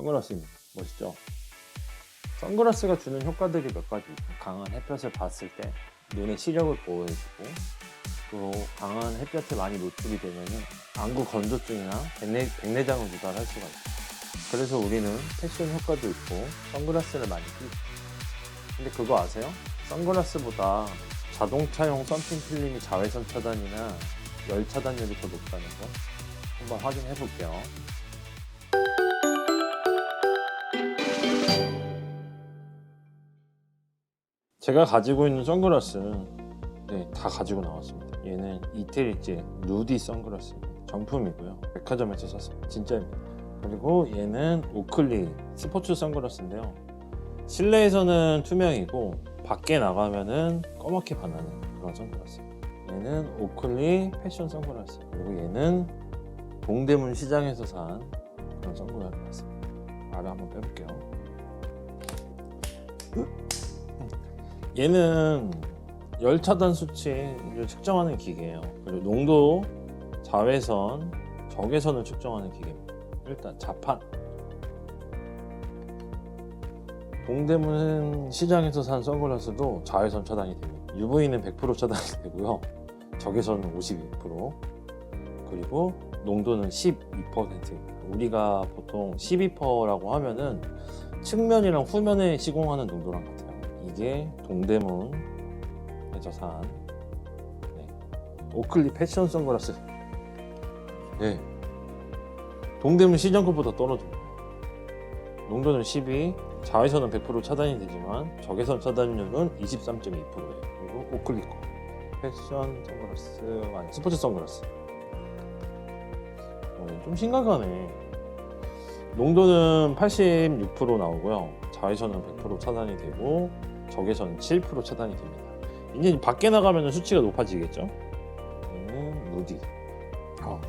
선글라스입니다. 멋있죠? 선글라스가 주는 효과들이 몇 가지 강한 햇볕을 봤을 때 눈의 시력을 보호해주고 또 강한 햇볕에 많이 노출이 되면은 안구 건조증이나 백내, 백내장을 유발할 수가 있어요. 그래서 우리는 패션 효과도 있고 선글라스를 많이 끼고 근데 그거 아세요? 선글라스보다 자동차용 썬팅 필름이 자외선 차단이나 열 차단율이 더 높다는 거 한번 확인해 볼게요. 제가 가지고 있는 선글라스는 네, 다 가지고 나왔습니다. 얘는 이태리제 누디 선글라스입니다. 정품이고요. 백화점에서 샀습니다. 진짜입니다. 그리고 얘는 오클리 스포츠 선글라스인데요. 실내에서는 투명이고 밖에 나가면은 검게 반하는 그런 선글라스. 얘는 오클리 패션 선글라스. 그리고 얘는 동대문 시장에서 산 그런 선글라스입니다. 알을 한번 빼볼게요. 얘는 열 차단 수치를 측정하는 기계예요. 그리고 농도, 자외선, 적외선을 측정하는 기계입니다. 일단 자판. 동대문 시장에서 산 선글라스도 자외선 차단이 됩니다. UV는 100% 차단이 되고요. 적외선은 52%. 그리고 농도는 12%입니다. 우리가 보통 12%라고 하면은 측면이랑 후면에 시공하는 농도랑 같아요. 이게 동대문에서 산 네. 오클리 패션 선글라스. 네. 동대문 시장 것보다 떨어집니다. 농도는 12, 자외선은 100% 차단이 되지만 적외선 차단율은 23.2%예요. 그리고 오클리 거. 패션 선글라스, 아니 스포츠 선글라스. 어, 좀 심각하네. 농도는 86% 나오고요. 자외선은 100% 차단이 되고 적외선은 7% 차단이 됩니다. 이제 밖에 나가면 수치가 높아지겠죠? 누디. 어.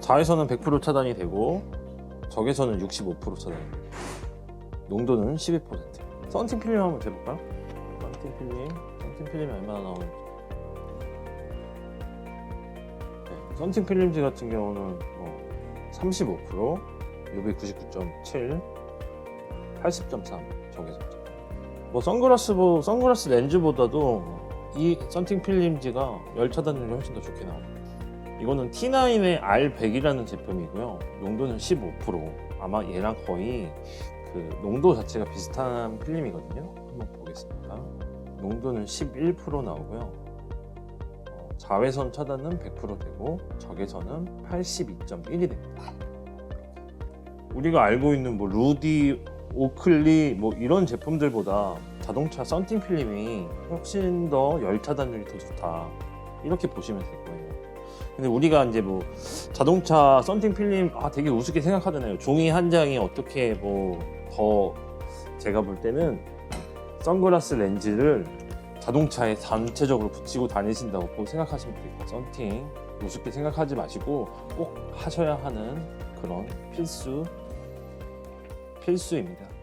자외선은 100% 차단이 되고 적외선은 65% 차단이 됩니다. 농도는 12%. 썬팅 필름 한번 재볼까요? 썬팅 필름, 썬팅 필름이 얼마나 나오는지. 네, 썬팅 필름지 같은 경우는 뭐 35%, UV 99.7, 80.3 적외선. 뭐 선글라스 보 선글라스 렌즈보다도 이 썬팅 필름지가 열 차단율이 훨씬 더 좋게 나옵니다. 이거는 T9의 R100이라는 제품이고요. 농도는 15%. 아마 얘랑 거의 그 농도 자체가 비슷한 필름이거든요. 한번 보겠습니다. 농도는 11% 나오고요. 어, 자외선 차단은 100% 되고 적외선은 82.1이 됩니다. 우리가 알고 있는 뭐 루디, 오클리 뭐 이런 제품들보다 자동차 썬팅 필름이 훨씬 더 열 차 단율이 더 좋다. 이렇게 보시면 될 거예요. 근데 우리가 이제 뭐 자동차 썬팅 필름 아 되게 우습게 생각하잖아요. 종이 한 장이 어떻게 뭐 더 제가 볼 때는 선글라스 렌즈를 자동차에 전체적으로 붙이고 다니신다고 생각하시면 됩니다. 썬팅 우습게 생각하지 마시고 꼭 하셔야 하는 그런 필수 필수입니다.